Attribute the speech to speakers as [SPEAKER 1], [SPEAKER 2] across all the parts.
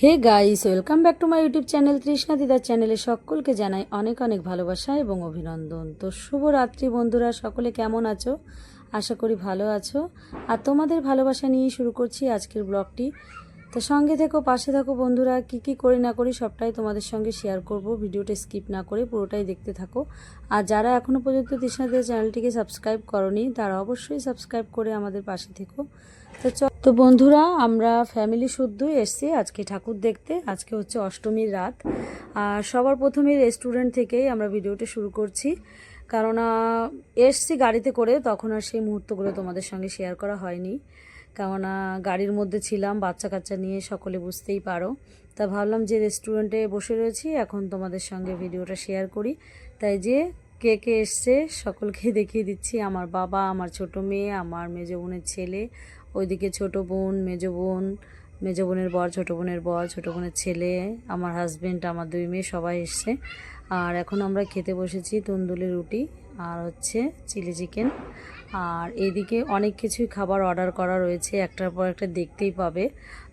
[SPEAKER 1] Hey guys, welcome back to my YouTube channel Trishna দিদার চ্যানেলে সকলকে জানাই অনেক অনেক ভালোবাসা এবং অভিনন্দন। তো শুভ রাত্রি বন্ধুরা, সকলে কেমন আছো? আশা করি ভালো আছো। আর তোমাদের ভালোবাসা নিয়েই শুরু করছি আজকের ব্লগটি। তো সঙ্গে থেকো, পাশে থাকো বন্ধুরা, কি কি করি না করি সবটাই তোমাদের সঙ্গে শেয়ার করব। ভিডিওটা স্কিপ না করে পুরোটাই দেখতে থাকো। আর যারা এখনও পর্যন্ত তৃষ্ণা দিদার চ্যানেলটিকে সাবস্ক্রাইব করনি, তারা অবশ্যই সাবস্ক্রাইব করে আমাদের পাশে থেকো। তো বন্ধুরা, আমরা ফ্যামিলি শুদ্ধই এসছি আজকে ঠাকুর দেখতে। আজকে হচ্ছে অষ্টমীর রাত। আর সবার প্রথমে রেস্টুরেন্ট থেকেই আমরা ভিডিওটা শুরু করছি। কারণ এসছি গাড়িতে করে, তখন আর সেই মুহূর্তগুলো তোমাদের সঙ্গে শেয়ার করা হয়নি। কেননা গাড়ির মধ্যে ছিলাম বাচ্চা কাচ্চা নিয়ে সকলে বুঝতেই পারো। তা ভাবলাম যে রেস্টুরেন্টে বসে রয়েছি, এখন তোমাদের সঙ্গে ভিডিওটা শেয়ার করি। তাই যে কে কে এসছে সকলকে দেখিয়ে দিচ্ছি। আমার বাবা, আমার ছোট মেয়ে, আমার মেজো বোনের ছেলে, ওইদিকে ছোট বোন, মেজো বোন, মেজো বোনের বর, ছোট বোনের বর, ছোট বোনের ছেলে, আমার হাজব্যান্ড আমার দুই মেয়ে, সবাই এসছে। আর এখন আমরা খেতে বসেছি তন্দুরি রুটি আর হচ্ছে চিলি চিকেন। আর এইদিকে অনেক কিছুই খাবার অর্ডার করা রয়েছে। একটার পর একটা দেখতেই পাবে।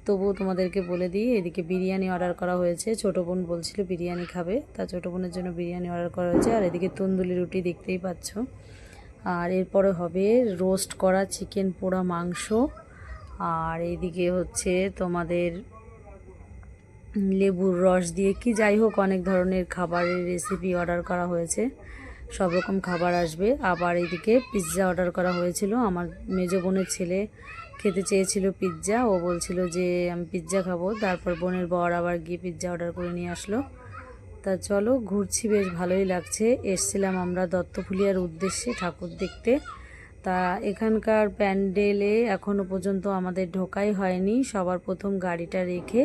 [SPEAKER 1] তবুও তোমাদেরকে বলে দিই, এদিকে বিরিয়ানি অর্ডার করা হয়েছে। ছোট বোন বলছিল বিরিয়ানি খাবে, তা ছোট বোনের জন্য বিরিয়ানি অর্ডার করা হয়েছে। আর এদিকে তন্দুরি রুটি দেখতেই পাচ্ছ। আর এরপরে হবে রোস্ট করা চিকেন পোড়া মাংস। আর এইদিকে হচ্ছে তোমাদের লেবুর রস দিয়ে কি যাই হোক অনেক ধরনের খাবারের রেসিপি অর্ডার করা হয়েছে। সব রকম খাবার আসবে। আবার এইদিকে পিৎজা অর্ডার করা হয়েছিল। আমার মেজো বোনের ছেলে খেতে চেয়েছিল পিৎজা ও বলছিল যে, আমি পিৎজা খাব। তারপর বোনের বর আবার গিয়ে পিৎজা অর্ডার করে নিয়ে আসলো। তা চলো, ঘুরছি, বেশ ভালোই লাগছে। এসছিলাম আমরা দত্তফুলিয়ার উদ্দেশ্যে ঠাকুর দেখতে। তা এখানকার প্যান্ডেলে এখনও পর্যন্ত আমাদের ঢোকাই হয়নি। সবার প্রথম গাড়িটা রেখে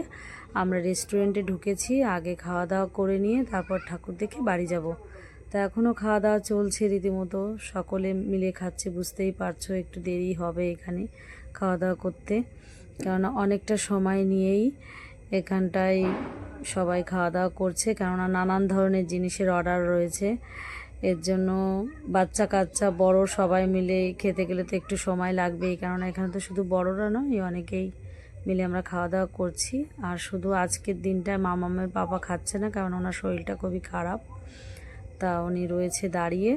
[SPEAKER 1] আমরা রেস্টুরেন্টে ঢুকেছি। আগে খাওয়া দাওয়া করে নিয়ে তারপর ঠাকুর দেখে বাড়ি যাব। তা এখনও খাওয়া দাওয়া চলছে রীতিমতো। সকলে মিলে খাচ্ছে, বুঝতেই পারছ, একটু দেরি হবে এখানে। খাওয়া দাওয়া করতে। কেননা অনেকটা সময় নিয়েই এখানটায় সবাই খাওয়া দাওয়া করছে। কেননা নানান ধরনের জিনিসের অর্ডার রয়েছে। এর জন্য বাচ্চা কাচ্চা, বড় সবাই মিলে খেতে গেলে তো একটু সময় লাগবেই। কেননা এখানে তো শুধু বড়রা নয়, অনেকেই মিলে আমরা খাওয়া দাওয়া করছি। আর শুধু আজকের দিনটায় মামামের বাবা খাচ্ছে না, কারণ ওনার শরীরটা খুবই খারাপ। তা উনি রয়েছে দাঁড়িয়ে।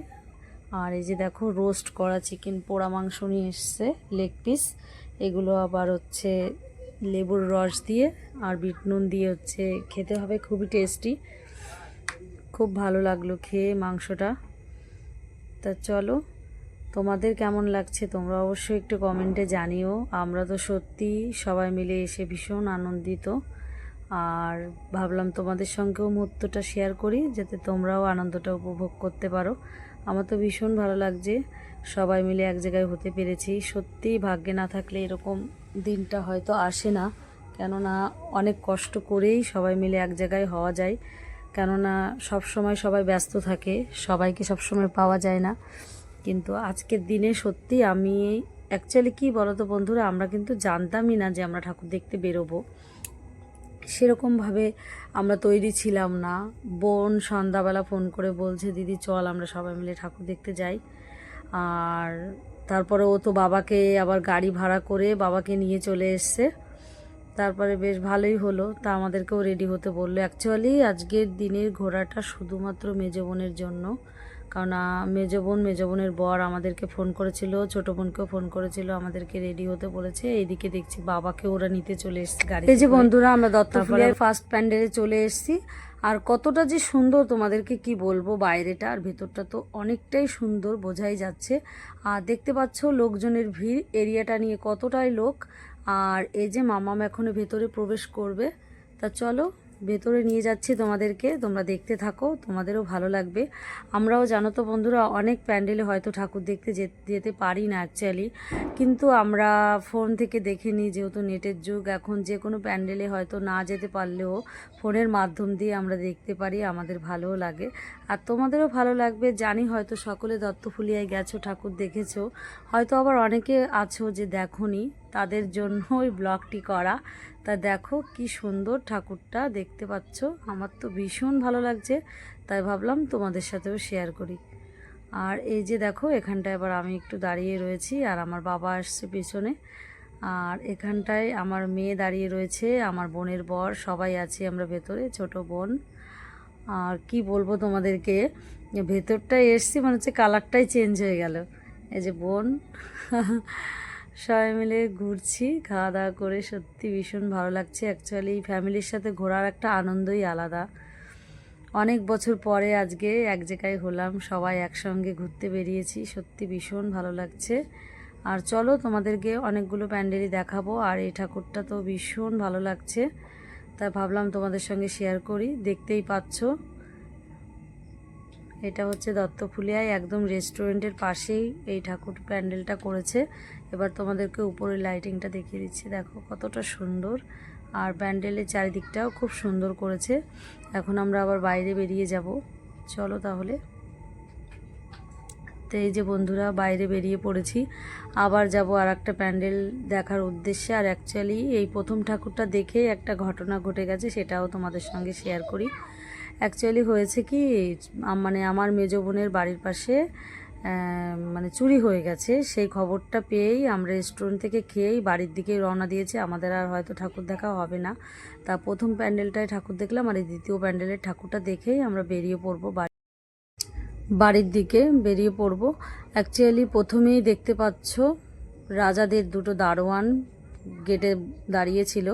[SPEAKER 1] আর এই যে দেখো রোস্ট করা চিকেন পোড়া মাংস নিয়ে এসছে লেগ পিস এগুলো আবার হচ্ছে লেবুর রস দিয়ে আর বিট নুন দিয়ে হচ্ছে খেতে হবে, খুবই টেস্টি খুব ভালো লাগল খেয়ে মাংসটা। তা চলো, তোমাদের কেমন লাগছে তোমরা অবশ্যই একটু কমেন্টে জানিও। আমরা তো সত্যি সবাই মিলে এসে ভীষণ আনন্দিত। আর ভাবলাম তোমাদের সঙ্গেও মুহূর্তটা শেয়ার করি, যাতে তোমরাও আনন্দটা উপভোগ করতে পারো। আমার তো ভীষণ ভালো লাগছে। সবাই মিলে এক জায়গায় হতে পেরেছি। সত্যিই ভাগ্যে না থাকলে এরকম দিনটা হয়তো আসে না। কেননা অনেক কষ্ট করেই সবাই মিলে এক জায়গায় হওয়া যায়। কেননা সব সময় সবাই ব্যস্ত থাকে। সবাইকে সব সময় পাওয়া যায় না। কিন্তু আজকের দিনে সত্যি আমি অ্যাকচুয়ালি কি বলো তো বন্ধুরা? আমরা কিন্তু জানতামই না যে আমরা ঠাকুর দেখতে বেরোবো। সেরকমভাবে আমরা তৈরি ছিলাম না। বোন সন্ধ্যাবেলা ফোন করে বলছে, দিদি, চল আমরা সবাই মিলে ঠাকুর দেখতে যাই। আর তারপরে ও তো বাবাকে আবার গাড়ি ভাড়া করে বাবাকে নিয়ে চলে এসছে। তারপরে বেশ ভালোই হলো। তা আমাদেরকেও রেডি হতে বলল। অ্যাকচুয়ালি আজকের দিনের ঘোরাটা শুধুমাত্র মেজো বোনের জন্য। কারণ মেজো বোন মেজো বোনের বর আমাদেরকে ফোন করেছিল ছোট বোনকেও ফোন করেছিল আমাদেরকে রেডি হতে বলেছে। এইদিকে দেখছি বাবাকে ওরা নিতে চলে এসেছে গাড়ি এই যে বন্ধুরা আমরা দত্তফুলিয়ার ফার্স্ট প্যান্ডেলে চলে এসেছি। আর কতটা যে সুন্দর তোমাদেরকে কি বলব বাইরেটা আর ভেতরটা তো অনেকটাই সুন্দর বোঝাই যাচ্ছে। আর দেখতে পাচ্ছ লোকজনের ভিড় এরিয়াটা নিয়ে কতটাই লোক। আর এই যে মামাম এখনও ভেতরে প্রবেশ করবে। তা চলো ভেতরে নিয়ে যাচ্ছি তোমাদেরকে, তোমরা দেখতে থাকো, তোমাদেরও ভালো লাগবে। আমরাও জানো তো বন্ধুরা, অনেক প্যান্ডেলে হয়তো ঠাকুর দেখতে যেতে পারি না অ্যাকচুয়ালি কিন্তু আমরা ফোন থেকে দেখে নিই, যেহেতু নেটের যুগ, এখন যে কোনো প্যান্ডেলে হয়তো না যেতে পারলেও ফোনের মাধ্যম দিয়ে আমরা দেখতে পারি, আমাদের ভালোও লাগে। আর তোমাদেরও ভালো লাগবে, জানি হয়তো সকলে দত্তফুলিয়ায় গেছো, ঠাকুর দেখেছ। হয়তো আবার অনেকে আছো যে দেখোনি। তাদের জন্য ওই ব্লগটি করা। তা দেখো কি সুন্দর ঠাকুরটা দেখতে পাচ্ছ। আমার তো ভীষণ ভালো লাগছে, তাই ভাবলাম তোমাদের সাথেও শেয়ার করি। আর এই যে দেখো, এখানটায় এবার আমি একটু দাঁড়িয়ে রয়েছি আর আমার বাবা আসছে পেছনে। আর এখানটায় আমার মেয়ে দাঁড়িয়ে রয়েছে, আমার বোনের বর, সবাই আছি আমরা ভেতরে, ছোট বোন। আর কি বলব তোমাদেরকে, ভেতরটায় এসছি মানে হচ্ছে কালারটাই চেঞ্জ হয়ে গেল। এই যে বোন সবাই মিলে ঘুরছি খাওয়া দাওয়া করে সত্যি ভীষণ ভালো লাগছে। অ্যাকচুয়ালি ফ্যামিলির সাথে ঘোরার একটা আনন্দই আলাদা। অনেক বছর পরে আজকে এক জায়গায় হলাম, সবাই একসঙ্গে ঘুরতে বেরিয়েছি, সত্যি ভীষণ ভালো লাগছে। আর চলো তোমাদেরকে অনেকগুলো প্যান্ডেলই দেখাবো, আর এই ঠাকুরটা তো ভীষণ ভালো লাগছে। তা ভাবলাম তোমাদের সঙ্গে শেয়ার করি, দেখতেই পাচ্ছ। এটা হচ্ছে দত্তফুলিয়ায়, একদম রেস্টুরেন্টের পাশেই এই ঠাকুর প্যান্ডেলটা করেছে। এবার তোমাদেরকে উপরে লাইটিংটা দেখিয়ে দিচ্ছি। দেখো কতটা সুন্দর। আর প্যান্ডেলের চারিদিকটাও খুব সুন্দর করেছে। এখন আমরা আবার বাইরে বেরিয়ে যাব। চলো তাহলে। তো এই যে বন্ধুরা, বাইরে বেরিয়ে পড়েছি। আবার যাব আর একটা প্যান্ডেল দেখার উদ্দেশ্যে। আর অ্যাকচুয়ালি এই প্রথম ঠাকুরটা দেখে একটা ঘটনা ঘটে গেছে, সেটাও তোমাদের সঙ্গে শেয়ার করি। অ্যাকচুয়ালি হয়েছে কি মানে আমার মেজো বোনের বাড়ির পাশে মানে চুরি হয়ে গেছে। সেই খবরটা পেয়েই আমরা রেস্টুরেন্ট থেকে খেয়েই বাড়ির দিকে রওনা দিয়েছি। আমাদের আর হয়তো ঠাকুর দেখা হবে না। তা প্রথম প্যান্ডেলটায় ঠাকুর দেখলাম আর এই দ্বিতীয় প্যান্ডেলের ঠাকুরটা দেখেই আমরা বেরিয়ে পড়ব বাড়ি, বাড়ির দিকে বেরিয়ে পড়ব। অ্যাকচুয়ালি প্রথমেই দেখতে পাচ্ছ রাজাদের দুটো দারোয়ান গেটে দাঁড়িয়েছিল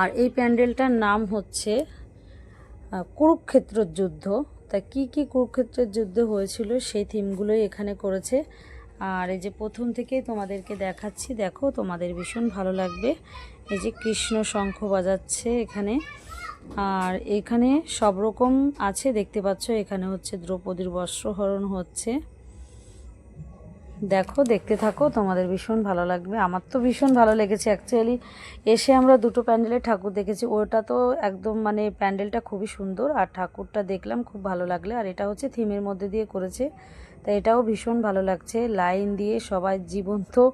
[SPEAKER 1] আর এই প্যান্ডেলটার নাম হচ্ছে আহ, কুরুক্ষেত্রের যুদ্ধ। তা কি কি কুরুক্ষেত্রের যুদ্ধ হয়েছিল সেই থিমগুলোই এখানে করেছে। আর এই যে প্রথম থেকে তোমাদেরকে দেখাচ্ছি দেখো তোমাদের ভীষণ ভালো লাগবে। এই যে কৃষ্ণ শঙ্খ বাজাচ্ছে এখানে। আর এখানে সব রকম আছে দেখতে পাচ্ছ এখানে হচ্ছে দ্রৌপদীর বস্ত্রহরণ হচ্ছে। দেখো, দেখতে থাকো, তোমাদের ভীষণ ভালো লাগবে। আমার তো ভীষণ ভালো লেগেছে অ্যাকচুয়ালি এসে আমরা দুটো প্যান্ডেলের ঠাকুর দেখেছি। ওটা তো একদম মানে প্যান্ডেলটা খুবই সুন্দর, আর ঠাকুরটা দেখলাম, খুব ভালো লাগলে। আর এটা হচ্ছে থিমের মধ্যে দিয়ে করেছে। তাই এটাও ভীষণ ভালো লাগছে। লাইন দিয়ে সবাই জীবন্ত।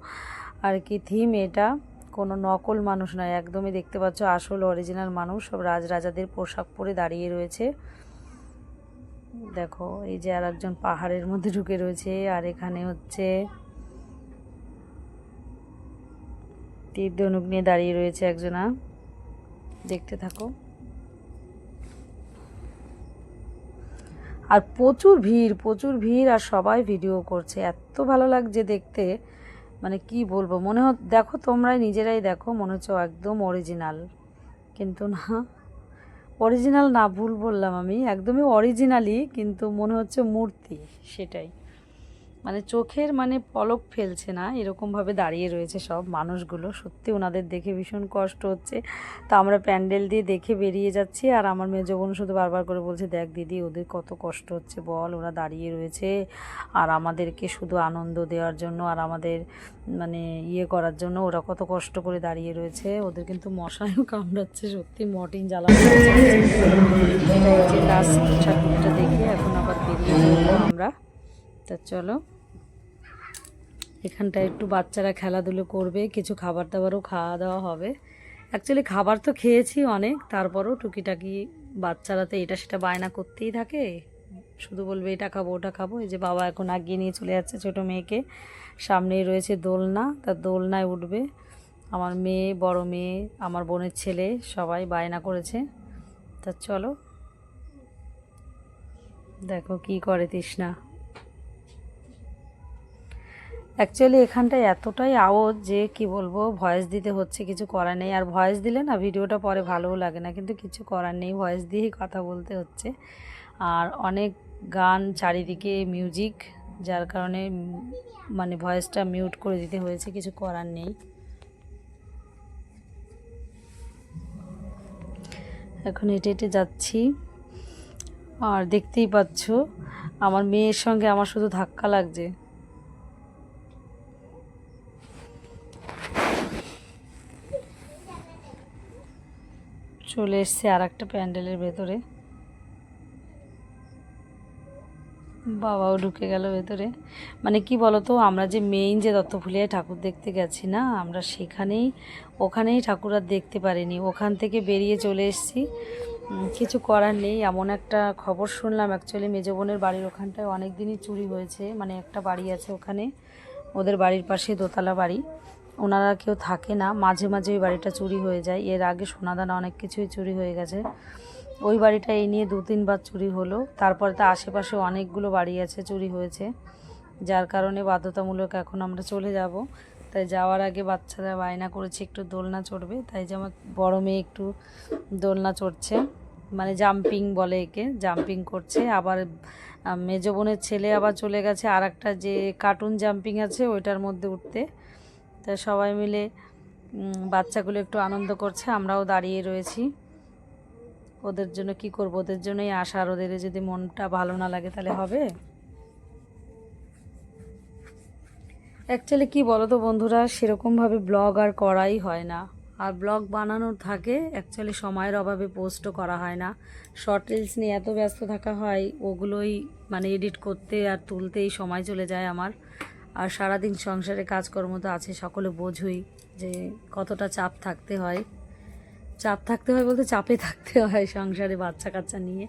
[SPEAKER 1] আর কি থিম এটা? কোনো নকল মানুষ নয়, একদমই দেখতে পাচ্ছ, আসল অরিজিনাল মানুষ। সব রাজরাজাদের পোশাক পরে দাঁড়িয়ে রয়েছে। দেখো, এই যে আর একজন পাহাড়ের মধ্যে ঢুকে রয়েছে, আর এখানে হচ্ছে তীর ধনুক নিয়ে দাঁড়িয়ে রয়েছে একজনা। দেখতে থাকো। আর প্রচুর ভিড় প্রচুর ভিড়, আর সবাই ভিডিও করছে। এত ভালো লাগছে দেখতে। মানে কি বলব, মনে হয় দেখো তোমরাই নিজেরাই দেখো, মনে হচ্ছে একদম অরিজিনাল কিন্তু না অরিজিনাল না ভুল বললাম আমি একদমই অরিজিনালি কিন্তু মনে হচ্ছে মূর্তি সেটাই। মানে চোখের মানে পলক ফেলছে না, এরকমভাবে দাঁড়িয়ে রয়েছে সব মানুষগুলো। সত্যি ওনাদের দেখে ভীষণ কষ্ট হচ্ছে। তা আমরা প্যান্ডেল দিয়ে দেখে বেরিয়ে যাচ্ছি আর আমার মেয়ে বোন শুধু বারবার করে বলছে, দেখ দিদি, ওদের কত কষ্ট হচ্ছে, বল, ওরা দাঁড়িয়ে রয়েছে। আর আমাদেরকে শুধু আনন্দ দেওয়ার জন্য আর আমাদের মানে ইয়ে করার জন্য ওরা কত কষ্ট করে দাঁড়িয়ে রয়েছে। ওদের কিন্তু মশাইও কামড়াচ্ছে, সত্যি লাস্ট ঠাকুরটা দেখে এখন আবার বেরিয়ে আমরা। তা চলো। এখানটায় একটু বাচ্চারা খেলাধুলো করবে, কিছু খাবার দাবারও খাওয়া দাওয়া হবে। অ্যাকচুয়ালি খাবার তো খেয়েছি অনেক, তারপরও টুকিটাকি বাচ্চারা তো এটা সেটা বায়না করতেই থাকে। শুধু বলবে, এটা খাব, ওটা খাব। এই যে বাবা এখন আগিয়ে নিয়ে চলে যাচ্ছে ছোটো মেয়েকে। সামনেই রয়েছে দোলনা তার দোলনায় উঠবে। আমার মেয়ে, বড় মেয়ে, আমার বোনের ছেলে, সবাই বায়না করেছে। তা চলো। দেখো কি করে তৃষ্ণা। অ্যাকচুয়ালি এখানটায় এতটাই আওয়াজ যে কি বলব ভয়েস দিতে হচ্ছে, কিছু করার নেই। আর ভয়েস দিলে না, ভিডিওটা পরে ভালোও লাগে না, কিন্তু কিছু করার নেই ভয়েস দিয়েই কথা বলতে হচ্ছে। আর অনেক গান, চারিদিকে মিউজিক যার কারণে মানে ভয়েসটা মিউট করে দিতে হয়েছে, কিছু করার নেই। এখন হেঁটে হেঁটে যাচ্ছি। আর দেখতেই পাচ্ছ, আমার মেয়ের সঙ্গে আমার শুধু ধাক্কা লাগছে। চলে এসছে আর একটা প্যান্ডেলের ভেতরে। বাবাও ঢুকে গেল ভেতরে। মানে কি বলতো, আমরা যে মেইন যে দত্তফুলিয়ায় ঠাকুর দেখতে গেছি না, আমরা সেখানেই, ওখানেই ঠাকুর আর দেখতে পারিনি। ওখান থেকে বেরিয়ে চলে এসেছি। কিছু করার নেই। এমন একটা খবর শুনলাম অ্যাকচুয়ালি মেজো বোনের বাড়ির ওখানটায় অনেক দিনই চুরি হয়েছে। মানে একটা বাড়ি আছে ওখানে, ওদের বাড়ির পাশে দোতলা বাড়ি। ওনারা কেউ থাকে না। মাঝে মাঝে ওই বাড়িটা চুরি হয়ে যায়। এর আগে সোনাদানা অনেক কিছুই চুরি হয়ে গেছে। ওই বাড়িটা এই নিয়ে দু তিনবার চুরি হলো। তারপরে তো আশেপাশে অনেকগুলো বাড়ি আছে চুরি হয়েছে। যার কারণে বাধ্যতামূলক এখন আমরা চলে যাব। তাই যাওয়ার আগে বাচ্চারা বায়না করেছে একটু দোলনা চড়বে। তাই যে আমার বড় মেয়ে একটু দোলনা চড়ছে। মানে জাম্পিং বলে একে জাম্পিং করছে। আবার আহ, মেজো বোনের ছেলে আবার চলে গেছে। আর একটা যে কার্টুন জাম্পিং আছে ওইটার মধ্যে উঠতে। তা সবাই মিলে বাচ্চাগুলো একটু আনন্দ করছে, আমরাও দাঁড়িয়ে রয়েছি। ওদের জন্য কি করব? ওদের জন্যই আশা, আর ওদের যদি মনটা ভালো না লাগে তাহলে হবে? অ্যাকচুয়ালি কি বলো তো বন্ধুরা, সেরকমভাবে ব্লগ আর করাই হয় না। আর ব্লগ বানানোর থাকে অ্যাকচুয়ালি সময়ের অভাবে পোস্টও করা হয় না। শর্ট রিলস নিয়ে এত ব্যস্ত থাকা হয়, ওগুলোই মানে এডিট করতে আর তুলতেই সময় চলে যায় আমার। আর সারাদিন সংসারে কাজকর্ম তো আছে, সকলে বোঝই যে কতটা চাপ থাকতে হয়। চাপ থাকতে হয় বলতে চাপে থাকতে হয় সংসারে বাচ্চা কাচ্চা নিয়ে।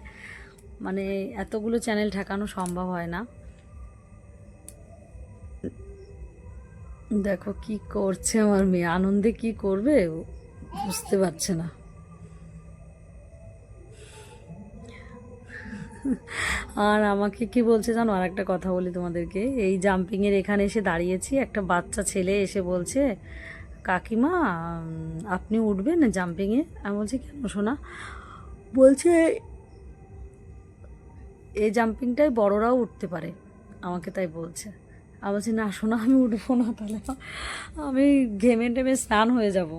[SPEAKER 1] মানে এতগুলো চ্যানেল ঠেকানো সম্ভব হয় না। দেখো কি করছে আমার মেয়ে, আনন্দে কি করবে বুঝতে পারছে না। আর আমাকে কি বলছে জানো? আর একটা কথা বলি তোমাদেরকে। এই জাম্পিংয়ের এখানে এসে দাঁড়িয়েছি, একটা বাচ্চা ছেলে এসে বলছে, কাকিমা আপনি উঠবেন জাম্পিংয়ে আমি বলছি, কেন শোনা বলছে এই জাম্পিংটাই বড়রাও উঠতে পারে। আমাকে তাই বলছে। আমি বলছি, না শোনা আমি উঠবো না তাহলে। আমি ঘেমে টেমে স্নান হয়ে যাব।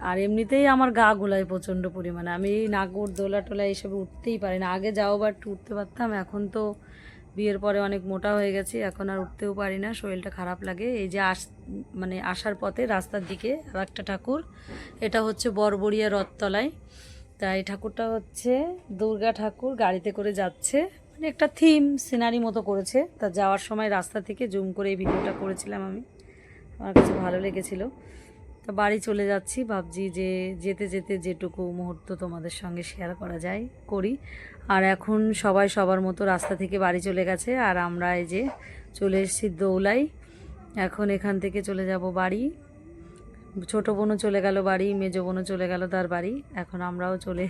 [SPEAKER 1] আর এমনিতেই আমার গা গোলায় প্রচণ্ড পরিমাণে। আমি নাগর দোলা টোলা এইসবে উঠতেই পারি না। আগে যাও বা একটু উঠতে পারতাম, এখন তো বিয়ের পরে অনেক মোটা হয়ে গেছি, এখন আর উঠতেও পারি না, শরীরটা খারাপ লাগে। এই যে আস মানে আসার পথে রাস্তার দিকে আর একটা ঠাকুর, এটা হচ্ছে বরবরিয়া রথতলায়। তাই ঠাকুরটা হচ্ছে দুর্গা ঠাকুর, গাড়িতে করে যাচ্ছে। মানে একটা থিম, সিনারি মতো করেছে। তা যাওয়ার সময় রাস্তা থেকে জুম করে এই ভিডিওটা করেছিলাম আমি। আমার কাছে ভালো লেগেছিল। তো বাড়ি চলে যাচ্ছি, ভাবছি যে যেতে যেতে যেটুকু মুহূর্ত তোমাদের সঙ্গে শেয়ার করা যায়, করি। আর এখন সবাই সবার মতো রাস্তা থেকে বাড়ি চলে গেছে, আর আমরা এই যে চলে এসেছি দৌলাই। এখন এখান থেকে চলে যাব বাড়ি। ছোটো বোনও চলে গেল বাড়ি, মেজো বোনও চলে গেল তার বাড়ি। এখন আমরাও চলে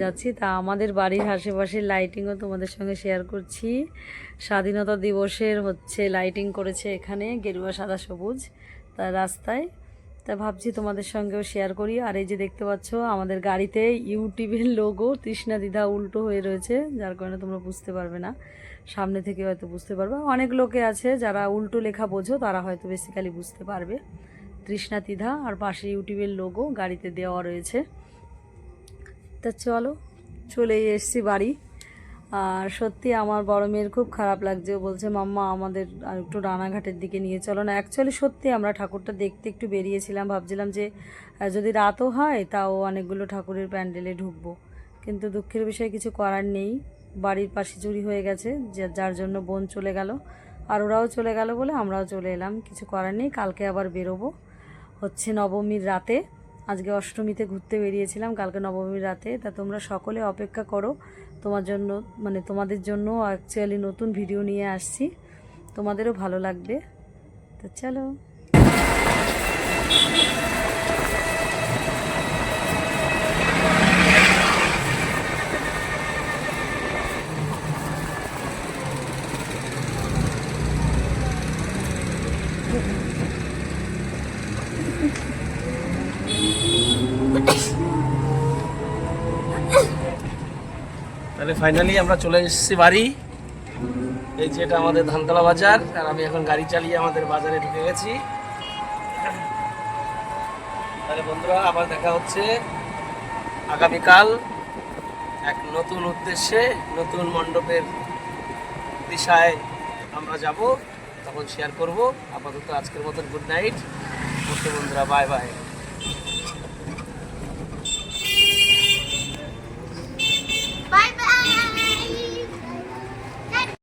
[SPEAKER 1] যাচ্ছি। তা আমাদের বাড়ির আশেপাশের লাইটিংও তোমাদের সঙ্গে শেয়ার করছি। স্বাধীনতা দিবসের হচ্ছে লাইটিং করেছে এখানে, গেরুয়া সাদা সবুজ, তার রাস্তায়। তা ভাবছি তোমাদের সঙ্গেও শেয়ার করি। আর এই যে দেখতে পাচ্ছ, আমাদের গাড়িতে ইউটিউবের লোগো তৃষ্ণা দ্বিধা উল্টো হয়ে রয়েছে, যার কারণে তোমরা বুঝতে পারবে না। সামনে থেকে হয়তো বুঝতে পারবে। অনেক লোকে আছে, যারা উল্টো লেখা বোঝো, তারা হয়তো বেসিক্যালি বুঝতে পারবে। তৃষ্ণা তিধা আর পাশে ইউটিউবের লোগো গাড়িতে দেওয়া রয়েছে। তা চলো চলে এসছি বাড়ি। আর সত্যি আমার বড় মেয়ের খুব খারাপ লাগছে। ও বলছে, মাম্মা, আমাদের আর একটু রানাঘাটের দিকে নিয়ে চলো না। অ্যাকচুয়ালি সত্যি আমরা ঠাকুরটা দেখতে একটু বেরিয়েছিলাম। ভাবছিলাম যে যদি রাতও হয়, তাও অনেকগুলো ঠাকুরের প্যান্ডেলে ঢুকবো। কিন্তু দুঃখের বিষয়ে কিছু করার নেই। বাড়ির পাশে চুরি হয়ে গেছে যার জন্য বোন চলে গেল। আর ওরাও চলে গেল বলে আমরাও চলে এলাম। কিছু করার নেই, কালকে আবার বেরোবো। হচ্ছে নবমীর রাতে। আজকে অষ্টমীতে ঘুরতে বেরিয়েছিলাম, কালকে নবমীর রাতে। তা তোমরা সকলে অপেক্ষা করো। তোমার জন্য মানে তোমাদের জন্য অ্যাকচুয়ালি নতুন ভিডিও নিয়ে আসছি। তোমাদেরও ভালো লাগবে। তো চলো
[SPEAKER 2] তাহলে ফাইনালি আমরা চলে এসেছি বাড়ি। এই যে এটা আমাদের ধানতলা বাজার, আর আমি এখন গাড়ি চালিয়ে আমাদের বাজারে ঢুকে গেছি। তাহলে বন্ধুরা, আবার দেখা হচ্ছে আগামীকাল এক নতুন উদ্দেশ্যে, নতুন মণ্ডপের দিশায় আমরা যাব, তখন শেয়ার করব। আপাতত আজকের মতন গুড নাইট বন্ধুরা বাই বাই